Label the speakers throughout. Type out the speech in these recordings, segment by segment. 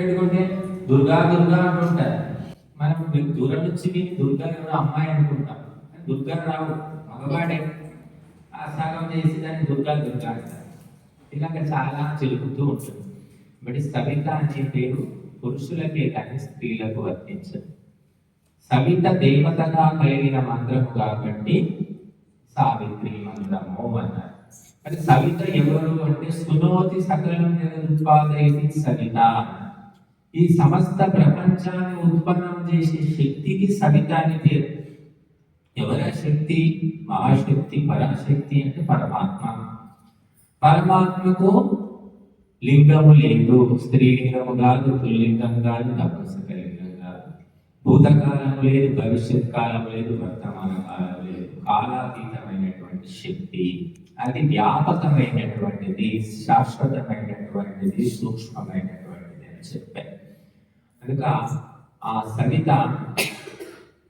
Speaker 1: పెట్టుకుంటే దుర్గా దుర్గా అంటుంటారు మనం దూరం నుంచి విని దుర్గా ఎవరో అమ్మాయి అనుకుంటాం. దుర్గా రావు మగవాడే. ఆ సగం చేసి దాన్ని దుర్గా దుర్గా అంటారు. ఇలాగ చాలా చెలుపుతూ ఉంటుంది. బట్ సవిత అనే పేరు పురుషులకే కానీ స్త్రీలకు వర్తించదు. సవిత దేవతగా కలిగిన మంత్రము కాబట్టి సావిత్రి మంత్రము అన్నారు. అంటే సవిత ఎవరు అంటే సునోతి సకలం జగదుత్పాదయతి సవిత ఈ సమస్త ప్రపంచాన్ని ఉత్పన్నం చేసే శక్తికి సవిత అని పేరు. ఎవరా శక్తి మహాశక్తి పరాశక్తి అంటే పరమాత్మ. పరమాత్మకు లింగము లేదు స్త్రీలింగము కాదు పుల్లింగం కాదు నపుంసకలింగం కాదు. భూతకాలం లేదు భవిష్యత్ కాలం లేదు వర్తమాన కాలం లేదు. కాలాతీతమైనటువంటి శక్తి అది వ్యాపకమైనటువంటిది శాశ్వతమైనటువంటిది సూక్ష్మమైనటువంటిది అని చెప్పారు. కనుక ఆ సవిత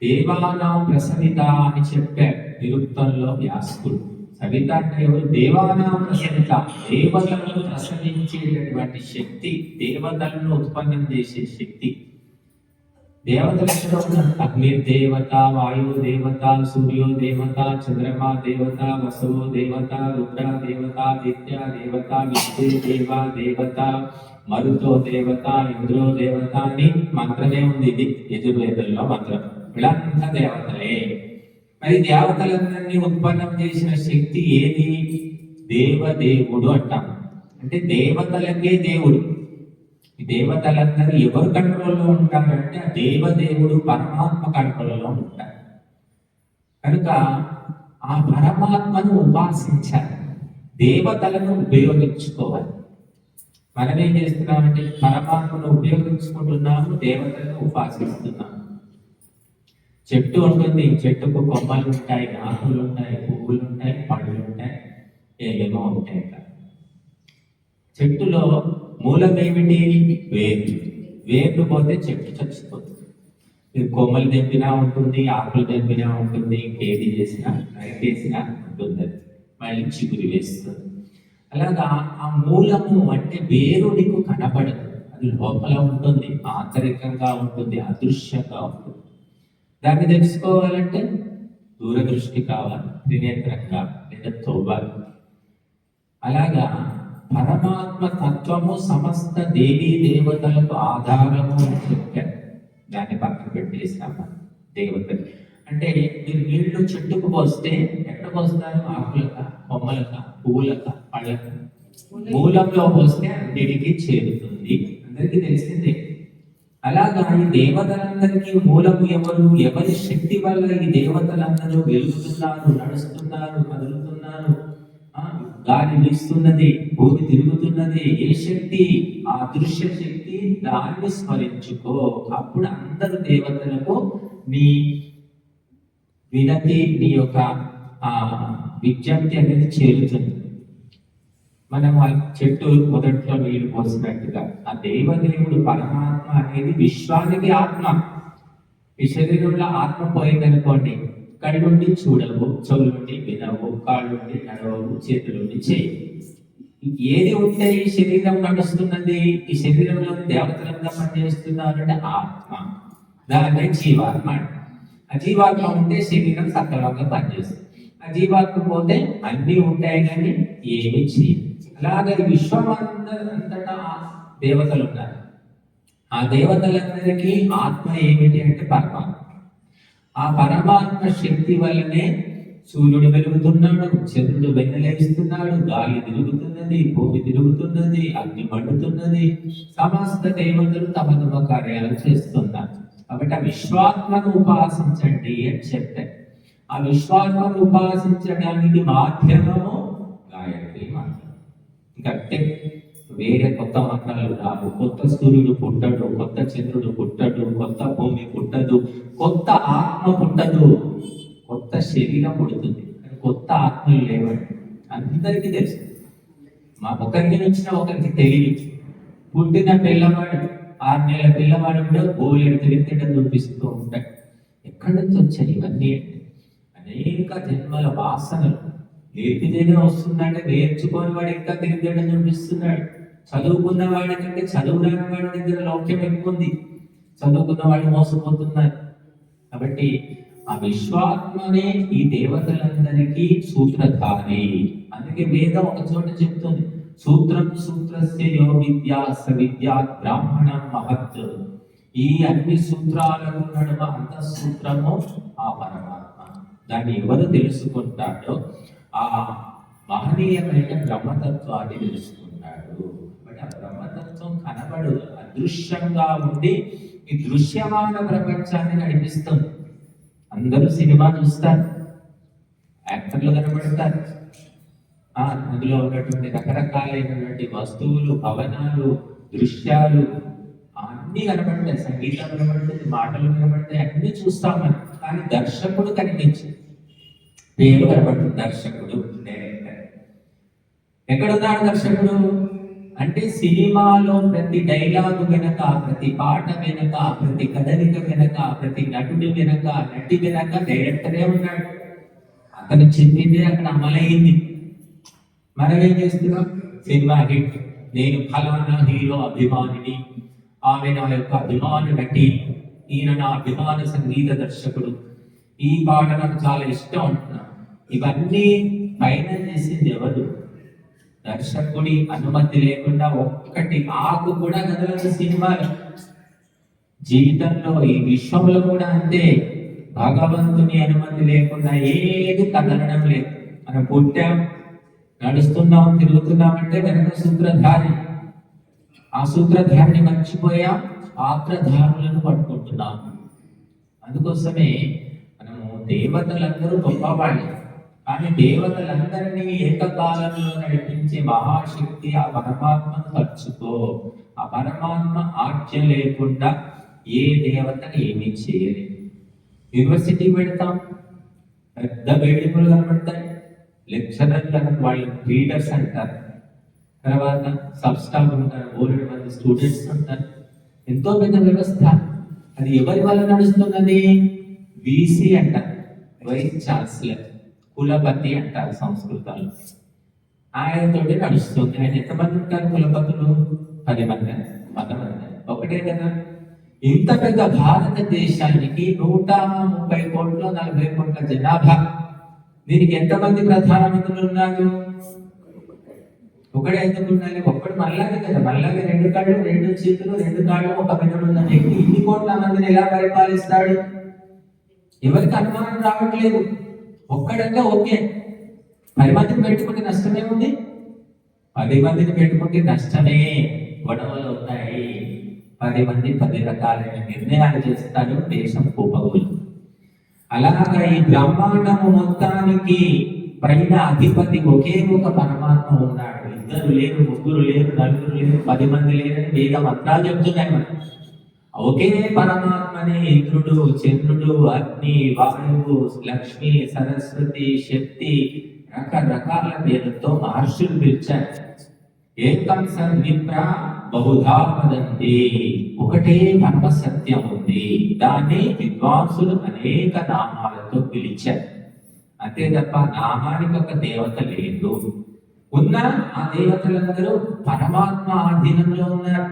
Speaker 1: దేవానాం ప్రసవిత అని చెప్పారు నిరుక్తంలో వ్యాసుడు. సవిత అంటే ఎవరు? దేవానాం ప్రసవిత. దేవతలను ప్రసవించేటటువంటి శక్తి దేవతలను ఉత్పన్నం చేసే శక్తి. దేవతలు ఎక్కడ ఉన్నారు? అగ్ని దేవత వాయు దేవత సూర్యో దేవత చంద్రమా దేవత వసవో దేవత రుద్ర దేవత నిత్య దేవత విద్యే దేవ దేవత మరుతో దేవత ఇంద్రో దేవత అని మంత్రమే ఉంది ఇది. యజుర్వేదంలో మంత్రం. వీళ్ళంతా దేవతలే. మరి దేవతలందరినీ ఉత్పన్నం చేసిన శక్తి ఏది? దేవదేవుడు అంటాం. అంటే దేవతలకే దేవుడు. ఈ దేవతలందరూ ఎవరు కంట్రోల్లో ఉంటారంటే ఆ దేవదేవుడు పరమాత్మ కంట్రోల్లో ఉంటారు. కనుక ఆ పరమాత్మను ఉపాసించాలి. దేవతలను ఉపయోగించుకోవాలి. మనం ఏం చేస్తున్నామంటే పరమాత్మను ఉపయోగించుకుంటున్నాము దేవతలను ఉపాసిస్తున్నాము. చెట్టు ఉంటుంది చెట్టుకు కొమ్మలు ఉంటాయి ఆకులు ఉంటాయి పువ్వులు ఉంటాయి పండ్లు ఉంటాయి ఏమేమో ఉంటాయి చెట్టులో మూలం ఏమిటి వేర్లు. వేర్లు పోతే చెట్టు చచ్చిపోతుంది. మీరు కొమ్మలు తెంపినా ఉంటుంది ఆకులు తెంపినా ఉంటుంది ఇంకేది చేసినా నరికేసినా ఉంటుంది. మళ్ళీ చిగురు వేస్తుంది. అలాగా ఆ మూలము అంటే వేరు నీకు కనబడదు. అది లోపల ఉంటుంది ఆంతరికంగా ఉంటుంది అదృశ్యంగా ఉంటుంది. దాన్ని తెలుసుకోవాలంటే దూరదృష్టి కావాలి త్రినేత్రంగా లేదా తోవాలి. అలాగా పరమాత్మ తత్వము సమస్త దేవీ దేవతలకు ఆధారము అని చెప్పారు దాన్ని పక్కన పెట్టేసాము మనం దేవతలు అంటే మీరు నీళ్ళు చెట్టుకు పోస్తే ఎక్కడ పోస్తారు? ఆకులక కొమ్మలక పువ్వులక పళ్ళక. మూలంలో పోస్తే అన్నిటికీ చేరుతుంది. అందరికీ తెలిసిందే. అలాగా ఈ దేవతలందరికీ మూలము ఎవరు? ఎవరి శక్తి వల్ల ఈ దేవతలందరూ వెలుగుతున్నారు నడుస్తున్నారు కదులుతున్నారు? ఆ, గాలి వీస్తున్నది భూమి తిరుగుతున్నది ఏ శక్తి? ఆ దృశ్య శక్తి దాన్ని స్మరించుకో. అప్పుడు అందరు దేవతలకు నీ వినతి నీ యొక్క ఆ విజ్ఞప్తి అనేది చేరుతుంది. మనం ఆ చెట్టు మొదట్లో నీళ్ళు పోసినట్టుగా. ఆ దేవదేవుడు పరమాత్మ అనేది విశ్వానికి ఆత్మ. ఈ శరీరంలో ఆత్మ పోయిందనుకోండి కళ్ళుండి చూడవు చెవులుండి వినవు కాళ్ళుండి నడవవు చేతులుండి చేయవు. ఏది ఉంటే ఈ శరీరం నడుస్తున్నది? ఈ శరీరంలో దేవతలంగా పనిచేస్తున్నారు అంటే ఆత్మ. దాన్ని జీవాత్మ అంటే అజీవాత్మ ఉంటే శరీరం సక్రమంగా పనిచేస్తుంది. అజీవాత్మ పోతే అన్ని ఉంటాయి కానీ ఏమీ చేయదు అలాగే ఈ విశ్వమంతటా దేవతలు ఉన్నారు. ఆ దేవతలందరికీ ఆత్మ ఏమిటి అంటే పరమాత్మ. ఆ పరమాత్మ శక్తి వల్లనే సూర్యుడు వెలుగుతున్నాడు చంద్రుడు వెన్నెలేస్తున్నాడు గాలి తిరుగుతున్నది భూమి తిరుగుతున్నది అగ్ని మండుతున్నది సమస్త దేవతలు తమ తమ కార్యాలు చేస్తున్నారు. కాబట్టి ఆ విశ్వాత్మను ఉపాసించండి అని చెప్పారు. ఆ విశ్వాత్మను ఉపాసించడానికి మాధ్యమము గాయత్రి మంత్రం. ఇంకంతే. వేరే కొత్త మంత్రాలు రావు. కొత్త సూర్యుడు పుట్టడు కొత్త చంద్రుడు పుట్టడు కొత్త భూమి పుట్టదు కొత్త ఆత్మ పుట్టదు. కొత్త శరీరం పుడుతుంది. కొత్త ఆత్మలు లేవండి అందరికీ తెలుసు. మా ఒకరికి వచ్చిన ఒకరికి తెలియదు. పుట్టిన పిల్లవాడు ఆరు నెలల పిల్లవాడు కూడా బోలెడు తెలియటం చూపిస్తూ ఉంటాడు. ఎక్కడి నుంచి వచ్చాయి ఇవన్నీ? అంటే అనేక జన్మల వాసనలు. నేర్పితేనే వస్తుందంటే నేర్చుకోని వాడు ఇంకా తెలియటం చూపిస్తున్నాడు. చదువుకున్న వాడి కంటే చదువురాని వాడి దగ్గర లౌక్యం ఎక్కువ ఉంది చదువుకున్న వాళ్ళు మోసపోతున్నారు. కాబట్టి ఆ విశ్వాత్మనే ఈ దేవతలందరికీ సూత్రధారి అందుకే వేదం ఒక చోట చెప్తుంది. సూత్రం సూత్రస్య యో విద్యా స విద్యా బ్రాహ్మణం మహత్ ఈ అన్ని సూత్రాలకు నడుమ అంత సూత్రము ఆ పరమాత్మ. దాన్ని ఎవరు తెలుసుకుంటాడో ఆ మహనీయమైన బ్రహ్మతత్వాన్ని తెలుసుకుంటాడు. బట్ ఆ బ్రహ్మతత్వం కనబడు అదృశ్యంగా ఉండి ఈ దృశ్యమాన ప్రపంచాన్ని నడిపిస్తుంది. అందరూ సినిమా చూస్తారు. యాక్టర్లు కనబడతారు. అందులో ఉన్నటువంటి రకరకాలైనటువంటి వస్తువులు భవనాలు దృశ్యాలు అన్ని కనబడతాయి సంగీతం కనబడుతుంది మాటలు కనబడతాయి అన్ని చూస్తాం మనం. కానీ దర్శకుడు కనిపించింది పేరు కనబడుతుంది దర్శకుడు డైరెక్టర్. ఎక్కడున్నాడు దర్శకుడు? అంటే సినిమాలో ప్రతి డైలాగు వెనక ప్రతి పాట వెనక ప్రతి కదలిక వెనక ప్రతి నటుడు వెనక నటి వెనక డైరెక్టరే ఉన్నాడు. అతను చెప్పింది అక్కడ అమలైంది. మనం ఏం చేస్తున్నాం? Cinema hit. నేను ఫలానా హీరో అభిమానిని. ఆమె నా యొక్క అభిమాన నటి ఈయన నా అభిమాన సంగీత దర్శకుడు. ఈ పాట నాకు చాలా ఇష్టం అంటున్నా. ఇవన్నీ పైన చేసింది ఎవరు? దర్శకుడి అనుమతి లేకుండా ఒక్కటి ఆకు కూడా కదలని సినిమాలు. జీవితంలో ఈ విశ్వంలో కూడా అంతే. భగవంతుని అనుమతి లేకుండా ఏది కదలడం లేదు. మనం పుట్టాం నడుస్తున్నాం తిరుగుతున్నామంటే వెనక సూత్రధారి ఆ సూత్రధారిని మర్చిపోయాం ఆగ్రధారులను పట్టుకుంటున్నాం. అందుకోసమే మనము దేవతలందరూ గొప్పవాళ్ళు. కానీ దేవతలందరినీ ఏకకాలంలో నడిపించే మహాశక్తి ఆ పరమాత్మను తలుచుకో. ఆ పరమాత్మ ఆజ్ఞ లేకుండా ఏ దేవతను ఏమీ చేయలేదు. యూనివర్సిటీ పెడతాం పెద్ద బిల్డింగులు కనబడతాయి. లెక్చరర్లు అంటారు వాళ్ళు రీడర్స్ అంటారు. తర్వాత సబ్ స్టాఫ్ ఉంటారు. ఓల్డ్ మంది స్టూడెంట్స్ ఉంటారు. ఎంతో పెద్ద వ్యవస్థ. అది ఎవరి వల్ల నడుస్తున్నది? వీసీ అంటారు. Vice chancellor. కులపతి అంటారు సంస్కృతంలో. ఆయనతోటి నడుస్తుంది. ఆయన ఎంతమంది ఉంటారు కులపతులు? పది మంది. వంద మంది. ఒకటే కదా. ఇంత పెద్ద భారతదేశానికి నూట ముప్పై కోట్ల నలభై కోట్ల జనాభా. దీనికి ఎంతమంది ప్రధానమంత్రులు ఉన్నారు? ఒకడే ఎందుకు ఉండాలి? ఒక్కడు మళ్ళాగే కదా. మళ్ళాగే రెండు కళ్ళు రెండు చేతులు రెండు కాళ్ళు ఒక మెదడు ఉన్న వ్యక్తి. ఇన్ని కోట్ల మందిని ఎలా పరిపాలిస్తాడు? ఎవరికి అనుమానం రావట్లేదు. ఒక్కడంటే ఓకే. పది మందిని పెట్టుకుంటే నష్టమే ఉంది? పది మందిని పెట్టుకుంటే నష్టమే గొడవలు అవుతాయి పది మంది పది రకాలైన నిర్ణయాలు చేస్తారు దేశం కుప్పగులు అలాగా ఈ బ్రహ్మాండము మొత్తానికి పైన అధిపతి ఒకే ఒక పరమాత్మ ఉన్నాడు. ఇద్దరు లేరు ముగ్గురు లేరు నలుగురు లేరు పది మంది లేరని వేద మంత్రాలు చెప్తున్నాయి మనం ఒకే పరమాత్మని ఇంద్రుడు చంద్రుడు అగ్ని వాయువు లక్ష్మి సరస్వతి శక్తి రకరకాల పేర్లతో మహర్షులు పిలిచారు. ఏకం సన్ విప్ర బహుధా వదంతి ఒకటే పరమ సత్యం ఉంది. దాన్ని విద్వాంసులు అనేక నామాలతో పిలిచారు. అంతే తప్ప నామానికి ఒక దేవత లేదు. ఉన్న ఆ దేవతలందరూ పరమాత్మ ఆధీనంలో ఉన్నారు.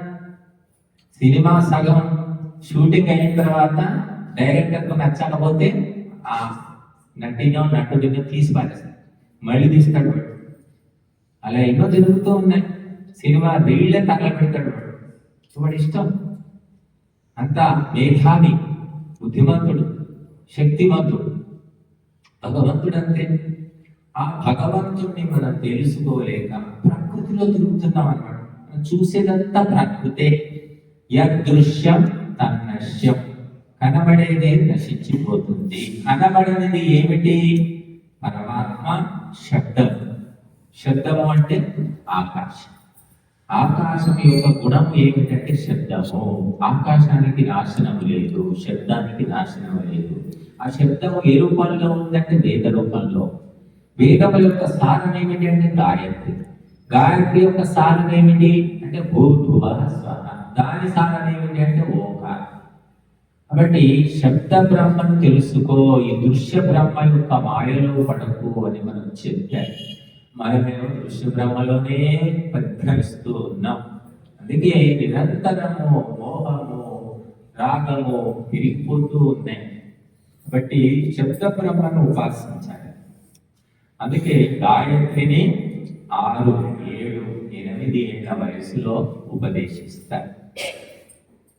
Speaker 1: సినిమా సగం షూటింగ్ అయిన తర్వాత డైరెక్టర్కు నచ్చకపోతే ఆ నటినో నటుడినో తీసి పారేస్తారు మళ్ళీ తీస్తాడు వాడు. అలా ఎన్నో జరుగుతూ ఉన్నాయి. సినిమా రీళ్ళే తగలబెడతాడు వాడు. వాడి ఇష్టం అంత మేధావి బుద్ధిమంతుడు శక్తిమంతుడు. భగవంతుడు అంతే ఆ భగవంతుడిని మనం తెలుసుకోలేక ప్రకృతిలో తిరుగుతున్నాం అన్నమాట మనం చూసేదంతా ప్రకృతే. యదృశ్యం తన్నశ్యం. కనబడేదే నశించిపోతుంది. కనబడనిది ఏమిటి? పరమాత్మ శబ్దం. శబ్దము అంటే ఆకాశం. ఆకాశం యొక్క గుణం ఏమిటంటే శబ్దము. ఆకాశానికి నాశనం లేదు శబ్దానికి నాశనం లేదు. ఆ శబ్దము ఏ రూపంలో ఉందంటే వేద రూపంలో. వేదము యొక్క సారం ఏమిటి అంటే గాయత్రి. గాయత్రి యొక్క సారం ఏమిటి? అంటే భూభువ స్వర దాని సారం ఏమిటి అంటే ఓంకారం. కాబట్టి శబ్ద బ్రహ్మను తెలుసుకో ఈ దృశ్య బ్రహ్మ యొక్క మాయలో పడకు అని మనం చెప్పారు మనమేమో దృశ్య బ్రహ్మలోనే పరిభ్రమిస్తూ ఉన్నాం. అందుకే నిరంతరము మోహము రాగము తిరిగిపోతూ ఉన్నాయి. కాబట్టి శబ్ద బ్రహ్మను ఉపాసించాలి. అందుకే గాయత్రిని ఆరు ఏడు ఎనిమిది ఏళ్ళ వయసులో ఉపదేశిస్తారు.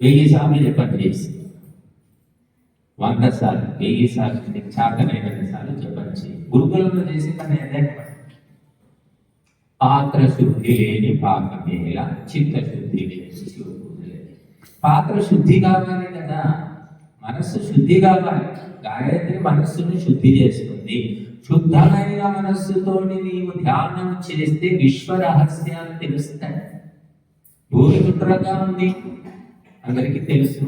Speaker 1: వెయ్యి సార్లు చెప్పండి చేసి వంద సార్లు వెయ్యి సార్లు చేతనైన సార్లు చెప్పండి గురుకులంలో చేసి పని ఏదైనా పాత్ర శుద్ధి లేని పాకమేల చిత్త శుద్ధి. లేని పాత్ర శుద్ధి కావాలి కదా. మనస్సు శుద్ధి కావాలి. గాయత్రి మనస్సును శుద్ధి చేస్తుంది. శుద్ధమైన మనస్సుతోని నీవు ధ్యానం చేస్తే విశ్వ రహస్యాలు తెలుస్తాయి. భూమి గుండ్రంగా ఉంది. అందరికీ తెలుసు.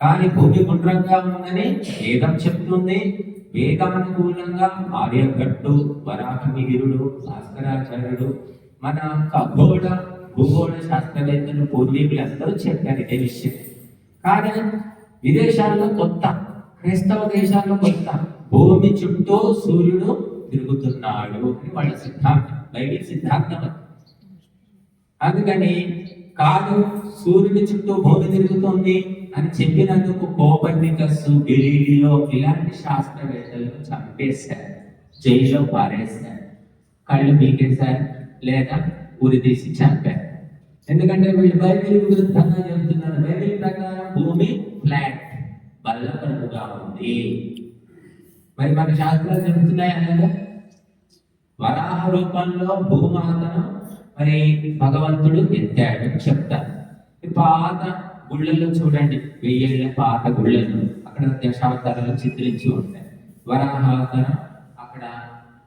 Speaker 1: కానీ భూమి గుండ్రంగా ఉందని వేదం చెప్తుంది. వేదానుకూలంగా ఆర్యభట్టు వరాహమిహిరుడు భాస్కరాచార్యుడు మన ఖగోళ భూగోళ శాస్త్రవేత్తలు పూర్వీకులు అందరూ చెప్పారు ఇదే విషయం. కానీ విదేశాల్లో కొత్త క్రైస్తవ దేశాల్లో కొత్త భూమి చుట్టూ సూర్యుడు తిరుగుతున్నాడు అని వాళ్ళ సిద్ధాంతం బైబిల్ సిద్ధాంతం అందుకని కాదు సూర్యుడి చుట్టూ భూమి తిరుగుతుంది అని చెప్పినందుకు కోపర్నికస్ గెలీలియో ఇలాంటి శాస్త్రవేత్తలను చంపేశారు జైల్లో పారేశారు కళ్ళు పీకేశారు లేదా ఉరితీసి చంపారు. ఎందుకంటే వీళ్ళు బైబిల్ విరుద్ధంగా చెబుతున్నారు. బైబిల్ ప్రకారం భూమి ఫ్లాట్ బల్లపరుపుగా ఉంది. మరి మన శాస్త్రాలు చెబుతున్నాయి అనగా వరాహ రూపంలో భూమాతను మరి భగవంతుడు ఎత్తాడని చెప్తారు పాత గుళ్ళల్లో చూడండి వెయ్యేళ్ళ పాత గుళ్ళను అక్కడ దశావతారాలు చిత్రించి ఉంటాయి. వరాహావతారం అక్కడ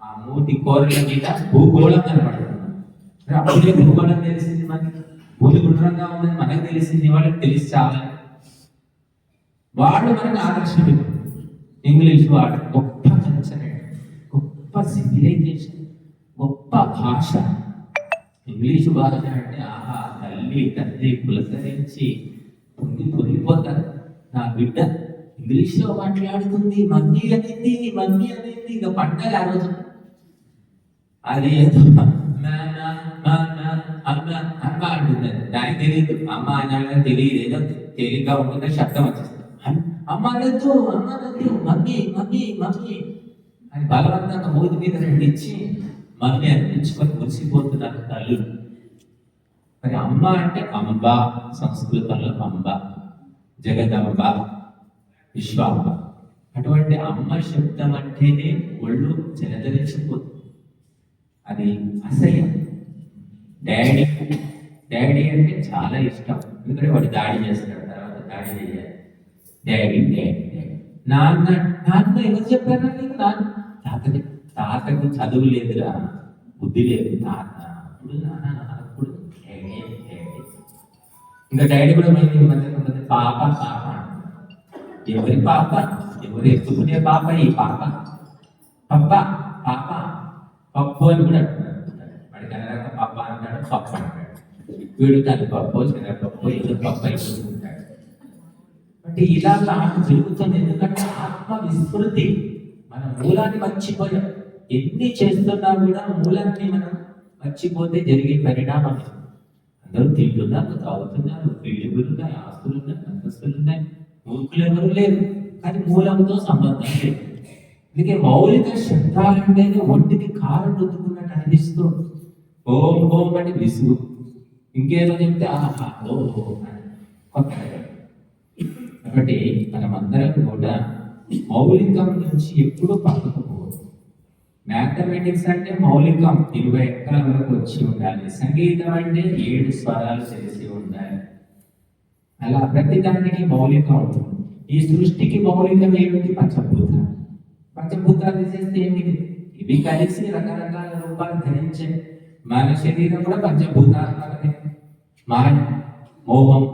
Speaker 1: ఆ మూతి కోరల మీద భూగోళం కనబడుతుంది. అప్పుడే భూగోళం తెలిసింది మనకి? భూమి గుండ్రంగా ఉందని మనకు తెలిసింది వాళ్ళకి తెలిసి చాలా వాళ్ళు మనకు ఆకర్షణ ఇంగ్లీష్ వాడు గొప్ప కల్చర్ గొప్ప సివిలైజేషన్ గొప్ప భాష. ఇంగ్లీషు భాష అంటే ఆహా తల్లి తండ్రి పులకరించి పొంగి పొంగిపోతారు. నా బిడ్డ ఇంగ్లీష్లో మాట్లాడుతుంది మమ్మీ అనేది మమ్మీ అనేది ఇక పండగ ఆ రోజు. అది ఏదో అమ్మ అమ్మ అంటుంది. దానికి తెలియదు. అమ్మ అనాలని తెలియదు. ఏదో తేలిగ్గా ఉంటుందో శబ్దం వచ్చేస్తుంది. అమ్మ అనొద్దు అమ్మ అనొద్దు. మమ్మీ మమ్మీ మమ్మీ అని బలవంతంగా మూతి మీద రెండు ఇచ్చి మమ్మీ అర్పించుకొని మురిసిపోతున్నారు తల్లులు. మరి అమ్మ అంటే అంబ సంస్కృతంలో అంబ జగదంబ విశ్వాంబ అటువంటి అమ్మ శబ్దం అంటేనే ఒళ్ళు జలధరించిపోతుంది అది అసహ్యం. డాడీ డాడీ అంటే చాలా ఇష్టం. ఎందుకంటే వాడు దాడి చేస్తాడు తర్వాత దాడి చేయాలి. Daddy daddy daddy. నాన్న నాన్న ఎవరు చెప్పారు నీకు? నాన్న? తాతకి తాతకు చదువు లేదురా బుద్ధి లేదు. తాత అప్పుడు నాన్న అప్పుడు ఇంకా డాడీ కూడా మళ్ళీ మధ్య మధ్య పాప పాప. ఎవరి పాప? ఎవరు ఎత్తుకునే పాప? ఈ పాప. పప్ప పాప. పప్పు అని కూడా అంటున్నాడు. వాడికి కనరాక పప్ప అంటాడు పప్పు అంటాడు. వీడు తను పప్పు శనగపప్పు ఏదో పప్పు అయిపోతుంటాడు. అంటే ఇలా నాకు జరుగుతుంది ఎందుకంటే ఆత్మ విస్మృతి మన మూలాన్ని మర్చిపోయాం. ఎన్ని చేస్తున్నా కూడా మూలాన్ని మనం మర్చిపోతే జరిగే పరిణామం అందరూ తింటున్నారు తాగుతున్నారు పెళ్ళి ఉన్నాయి ఆస్తులు ఉన్నాయి అంతస్తులు ఉన్నాయి మూర్ఖులు ఎవరు లేరు. కానీ మూలంతో సంబంధం లేదు. అందుకే మౌలిక శబ్దాలంటేనే ఒంటికి కారు రుద్దుకున్నట్టు అనిపిస్తుంది ఓం ఓం అంటే విసుగు. ఇంకేదో చెప్తే ఆహా ఓ ఓ కాబట్టి మనమందరం కూడా మౌలికం నుంచి ఎప్పుడూ పక్కకు మ్యాథమెటిక్స్ అంటే మౌలికం. ఇరవై ఎక్కల వరకు వచ్చి ఉండాలి. సంగీతం అంటే ఏడు స్వరాలు తెలిసి ఉండాలి. అలా ప్రతి దానికి మౌలికం ఉంటుంది. ఈ సృష్టికి మౌలికం ఏమిటి? పంచభూతాలు. పంచభూతాలు తీసేస్తే ఏమిటి? ఇవి కలిసి రకరకాల రూపాలు ధరించే మన శరీరం కూడా పంచభూతాత్మకమే మాయ మోహం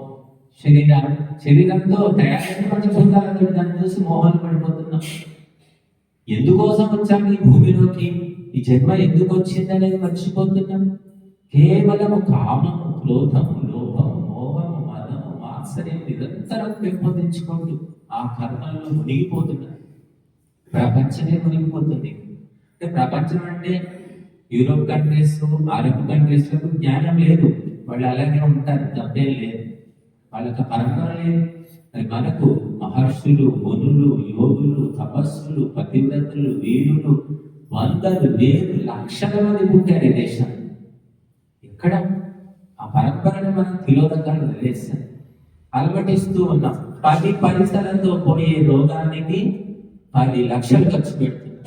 Speaker 1: శరీరం శరీరంతో తయారైన పంచభూతాలతో దాన్ని చూసి మోహం పడిపోతున్నాం. ఎందుకోసం వచ్చాం ఈ భూమిలోకి? ఈ జన్మ ఎందుకు వచ్చిందనేది మర్చిపోతున్నాం. కేవలము కామము క్రోధము లోభము మోహము మదము మాత్సర్యం నిరంతరం పెంపొందించుకుంటూ ఆ కర్మల్లో మునిగిపోతున్నారు ప్రపంచమే మునిగిపోతుంది. అంటే ప్రపంచం అంటే యూరోప్ కంట్రీస్ అరబ్ కంట్రీస్లకు జ్ఞానం లేదు. వాళ్ళు అలాగే ఉంటారు తప్పేం లేదు. వాళ్ళకి పరంపర లేదు. మరి మనకు మహర్షులు మునులు యోగులు తపస్సులు పతివ్రతులు వీరులు వందలు వేలు లక్షల మంది పుట్టారు ఈ దేశం. ఎక్కడ? ఆ పరంపరను మనం తిలోదకాలు వదిలేస్తాం. అలవటిస్తూ ఉన్నాం. పది పరిసరంతో పోయే రోగానికి పది లక్షలు ఖర్చు పెడుతున్నాం.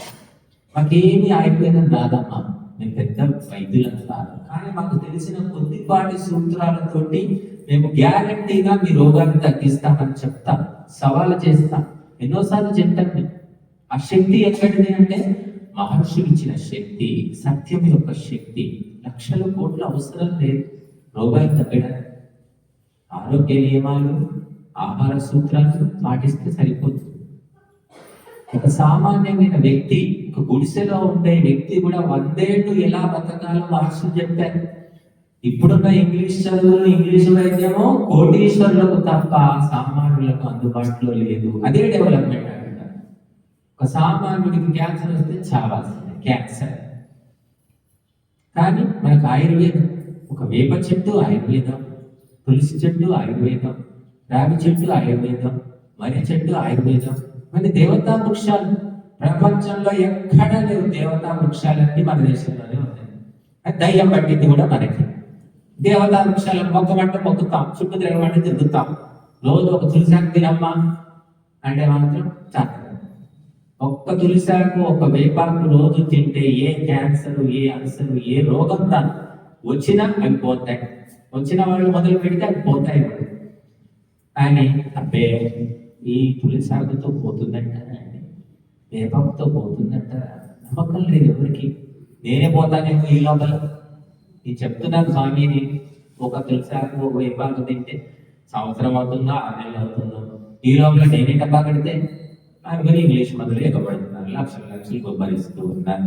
Speaker 1: మాకేమి ఆయుర్వేదం రాదమ్మా. మేము పెద్ద వైద్యులం కాదు. కానీ మాకు తెలిసిన కొద్దిపాటి సూత్రాలతోటి మేము గ్యారంటీగా మీ రోగాన్ని తగ్గిస్తామని చెప్తాం. సవాలు చేస్తాం. ఎన్నోసార్లు చెప్పండి ఆ శక్తి ఎక్కడిది అంటే మహర్షులు ఇచ్చిన శక్తి సత్యం యొక్క శక్తి. లక్షల కోట్ల అవసరం లేదు. రోగాలు తగ్గడానికి. ఆరోగ్య నియమాలు ఆహార సూత్రాలు పాటిస్తే సరిపోతుంది. ఒక సామాన్యమైన వ్యక్తి ఒక గుడిసెలో ఉండే వ్యక్తి కూడా వందేళ్ళు ఎలా బతకాలో మహర్షులు చెప్పారు. ఇప్పుడున్న ఇంగ్లీష్ చదువులు ఇంగ్లీష్ వైద్యము కోటీశ్వరులకు తప్ప సామాన్యులకు అందుబాటులో లేదు. అదే డెవలప్మెంట్ అంటారు. ఒక సామాన్యుడికి క్యాన్సర్ వస్తే చావాల్సిందే. క్యాన్సర్ కానీ మనకు ఆయుర్వేదం. ఒక వేప చెట్టు ఆయుర్వేదం తులసి చెట్టు ఆయుర్వేదం రావి చెట్టు ఆయుర్వేదం మర్రి చెట్టు ఆయుర్వేదం. మరి దేవతా వృక్షాలు. ప్రపంచంలో ఎక్కడ లేవు దేవతా వృక్షాలన్నీ మన దేశంలోనే ఉన్నాయి. దయ్యం పట్టింది కూడా మనకి. దేవతా వృక్షాలను మొక్కమంటే మొక్కుతాం చుట్టూ తిరగమంటే తిరుగుతాం. రోజు ఒక తులసాకు తినమ్మా అంటే మాత్రం చాలా. ఒక్క తులసాకు ఒక వేపాకు రోజు తింటే ఏ క్యాన్సర్ ఏ అల్సర్ ఏ రోగం రాదు వచ్చినా అవి పోతాయి. వచ్చిన వాళ్ళు మొదలు పెడితే అవి పోతాయి. కానీ అబ్బే ఈ తులసాకుతో పోతుందంట వేపాకుతో పోతుందంటారా నమ్మకం లేదు ఎవరికి. నేనే పోతానేమో ఈ లోపల. నేను చెప్తున్నాను స్వామిని ఒక తులసాకు ఒక వేపాకు తింటే సంవత్సరం అవుతుందా ఆరు అవుతుందా? ఈ లోపల నేనే డబ్బా కడితే అనుకుని ఇంగ్లీష్ మందులు ఎగబడుతున్నారు లక్షలు లక్షలు కొబ్బరిస్తూ ఉన్నారు